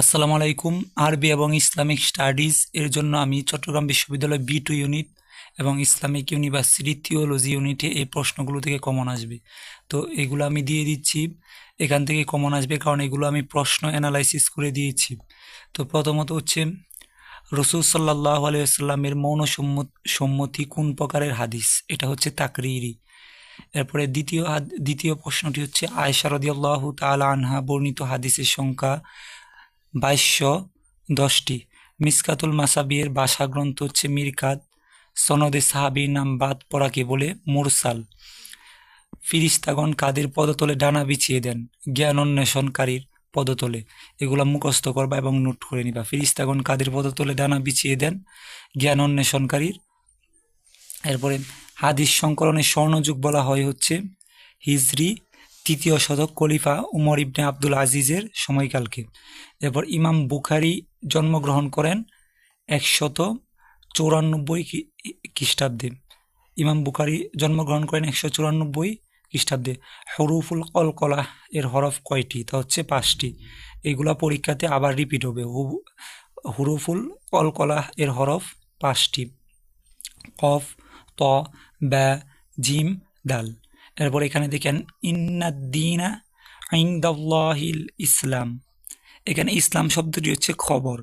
আসসালামু আলাইকুম, আরবি এবং ইসলামিক স্টাডিজ। এর জন্য আমি চট্টগ্রাম বিশ্ববিদ্যালয় বি টু ইউনিট এবং ইসলামিক ইউনিভার্সিটি থিওলজি ইউনিটে এই প্রশ্নগুলো থেকে কমন আসবে। তো এগুলো আমি দিয়ে দিচ্ছি, এখান থেকে কমন আসবে কারণ এগুলো আমি প্রশ্ন অ্যানালাইসিস করে দিয়েছি। তো প্রথমত হচ্ছে, রসুল সাল্লাহ আলাইসাল্লামের মৌন সম্মত কোন প্রকারের হাদিস? এটা হচ্ছে তাকরিরি। এরপরে দ্বিতীয় দ্বিতীয় প্রশ্নটি হচ্ছে আয়সা রদিয়াল্লাহ তালা আনহা বর্ণিত হাদিসের সংখ্যা বাইশশো দশটি। মিসকাতুল মাসাবিয়ের ভাষা গ্রন্থ হচ্ছে মিরকাত, সনদে সাহাবির নাম বাদ পড়াকে বলে মুরসাল। ফিরিস্তাগণ কাদের পদতলে ডানা বিছিয়ে দেন? জ্ঞান অন্বেষণকারীর পদতলে। এগুলো মুখস্থ করবা এবং নোট করে নিবা। ফিরিস্তাগণ কাদের পদতলে ডানা বিছিয়ে দেন? জ্ঞান অন্বেষণকারীর। এরপরে হাদিস সংকলনের স্বর্ণযুগ বলা হয় হচ্ছে হিজরি তৃতীয় শতক খলিফা উমর ইবনে আব্দুল আজিজের সময়কালকে। এরপর ইমাম বুখারি জন্মগ্রহণ করেন একশত চৌরানব্বই খ্রিস্টাব্দে। ইমাম বুখারি জন্মগ্রহণ করেন একশো চুরানব্বই খ্রিস্টাব্দে। হরুফুল কলকলা এর হরফ কয়টি? তা হচ্ছে পাঁচটি। এগুলা পরীক্ষাতে আবার রিপিট হবে। হুরুফুল কলকলা এর হরফ পাঁচটি। কফ, ত, ব্যা, জিম, দাল। এরপর এখানে দেখেন ইন্নাদ্দিনা আইন্দাল্লাহিল ইসলাম। এখানে ইসলাম শব্দটি হচ্ছে খবর।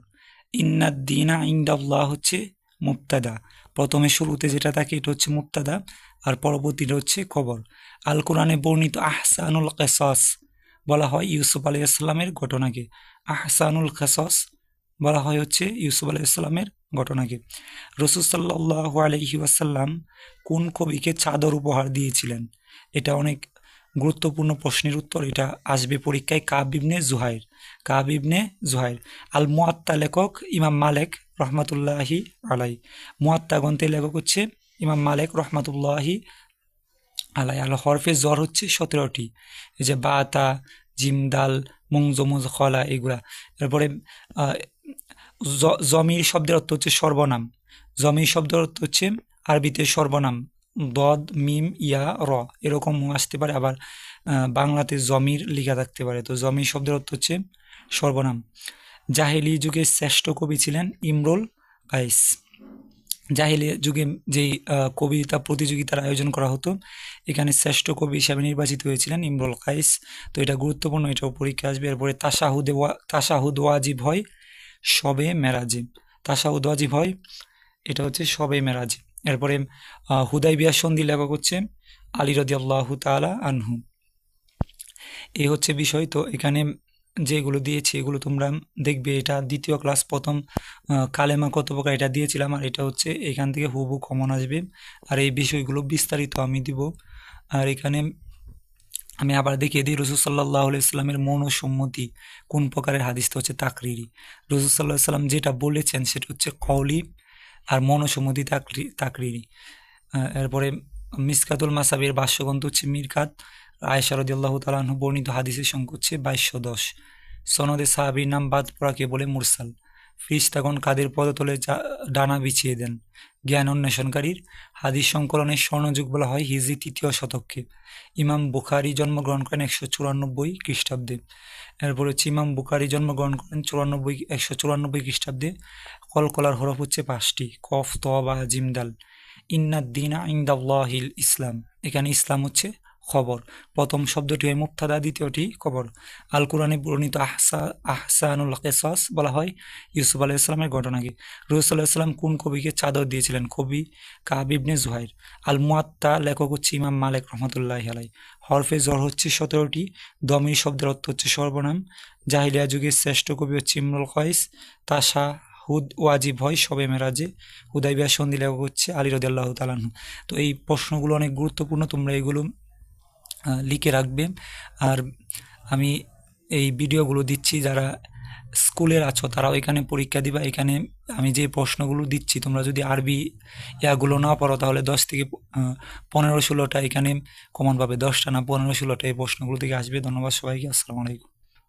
ইন্নাদ্দিনা আইন্দাল্লাহ হচ্ছে মুক্তাদা প্রথমে শুরুতে যেটা থাকে, এটা হচ্ছে মুক্তাদা আর পরবর্তীটা হচ্ছে খবর। আল কোরআনে বর্ণিত আহসানুল কেসস বলা হয় ইউসুফ আলী আসসালামের ঘটনাকে। আহসানুল কেসস বলা হয় হচ্ছে ইউসুফ আলী আসসালামের ঘটনাকে। রসুল সাল্লাহ আলহি ওয়াসাল্লাম কোন কবিকে চাদর উপহার দিয়েছিলেন? এটা অনেক গুরুত্বপূর্ণ প্রশ্নের উত্তর। এটা আসবে পরীক্ষায় কাবিবনে জুহাইর। কাবিবনে জুহাইর। আল মুয়াত্তা লেখক ইমাম মালেক রহমাতুল্লাহি আলাই মুয়াত্তা গ্রন্থের লেখক হচ্ছে ইমাম মালেক রহমাতুল্লাহি আলাই আল হরফে জ্বর হচ্ছে সতেরোটি। এই যে বাতা জিমদাল মুংজমুজ, খলা এগুলা। এরপরে জমির শব্দের অর্থ হচ্ছে সর্বনাম। জমির শব্দের অর্থ হচ্ছে আরবিতে সর্বনাম। দদ, মিম, ইয়া, র এরকম আসতে পারে। আবার বাংলাতে জমির লিখা থাকতে পারে। তো জমির শব্দের অর্থ হচ্ছে সর্বনাম। জাহেলি যুগের শ্রেষ্ঠ কবি ছিলেন ইমরুল কাইস জাহিলি যুগে যেই কবিতা প্রতিযোগিতার আয়োজন করা হতো, এখানে শ্রেষ্ঠ কবি হিসাবে নির্বাচিত হয়েছিলেন ইমরুল কাইস তো এটা গুরুত্বপূর্ণ এটাও পরীক্ষা আসবে এরপরে তাসাহুদে তাসাহুদ ওয়াজিব হয় সবে মেরাজে। তাসাহুদ ওয়াজিব হয়, এটা হচ্ছে সবে মেরাজে। এরপরে হুদাই বিয়া সন্ধি লেখক হচ্ছে আলী রদি আল্লাহ তালা আনহু। এই হচ্ছে বিষয়। তো এখানে যেগুলো দিয়েছি, এগুলো তোমরা দেখবে, এটা দ্বিতীয় ক্লাস, প্রথম কালেমা কত প্রকার এটা দিয়েছিলাম, আর এটা হচ্ছে এখান থেকে হুবু কমন আসবে। আর এই বিষয়গুলো বিস্তারিত আমি দিব। আর এখানে আমি আবার দেখিয়ে দিই, রসুল সাল্লাহ ইসলামের মনোসম্মতি, কোন প্রকারের হাদিসটা হচ্ছে তাকরিরি। রসুল সাল্লাহ সাল্লাম যেটা বলেছেন, সেটা হচ্ছে কৌলি আর মনোসম্মতি তাকরি তাকরিরি এরপরে মিসকাতুল মাসাবির ভাষ্যগ্রন্থ হচ্ছে মিরকাত। আয়সারদুল্লাহ তালাহ বর্ণিত হাদিসের সংখ্যা হচ্ছে বাইশশো দশ। সনদে সাহাবির নাম বাদ পড়াকে বলে মুরসাল। ফিরিস্তাগণ কাদের পদতলে ডানা বিছিয়ে দেন। জ্ঞান অন্বেষণকারীর হাদিস সংকলনের স্বর্ণযুগ বলা হয় হিজি তৃতীয় শতককে ইমাম বুখারি জন্মগ্রহণ করেন একশো চুরানব্বই খ্রিস্টাব্দে। এরপর হচ্ছে ইমাম বুখারি জন্মগ্রহণ করেন চুরানব্বই, একশো চুরানব্বই খ্রিস্টাব্দে। কলকলার হরফ হচ্ছে পাঁচটি, কফ ত বা জিমদাল ইন্নাদ্দিনা ইন্দাল্লাহিল ইসলাম। এখানে ইসলাম হচ্ছে খবর। প্রথম শব্দটি হয় মুক্তাদা দ্বিতীয়টি খবর আল কোরআনে বর্ণিত আহসা, আহসানুল কেসাস বলা হয় ইউসুফ আলাইসলামের ঘটনাকে রুসুল আলাইসাল্লাম কোন কবিকে চাদর দিয়েছিলেন? কবি কাবিবনে জুহাইর। আল মুয়াত্তা লেখক হচ্ছে ইমাম মালেক রহমতুল্লাহ আলাই হরফে জ্বর হচ্ছে সতেরোটি, দমির শব্দের অর্থ হচ্ছে সর্বনাম। জাহিলিয়া যুগের শ্রেষ্ঠ কবি হচ্ছে ইমরুল কয়েস তাসা হুদ ওয়াজিব হয় সবে মেরাজে। হুদাইবিয়া সন্ধি লেখক হচ্ছে আলী রদাল্লাহ তালাহ তো এই প্রশ্নগুলো অনেক গুরুত্বপূর্ণ, তোমরা এগুলো লিখে রাখবে। আর আমি এই ভিডিওগুলো দিচ্ছি, যারা স্কুলের আছো তারাও এখানে পরীক্ষা দিবা। এখানে আমি যে প্রশ্নগুলো দিচ্ছি, তোমরা যদি আরবি ইয়াগুলো না পড়ো তাহলে দশ থেকে পনেরো ষোলোটা এখানে কমন পাবে। দশটা না পনেরো ষোলোটা এই প্রশ্নগুলো থেকে আসবে। ধন্যবাদ সবাইকে। আসসালামু আলাইকুম।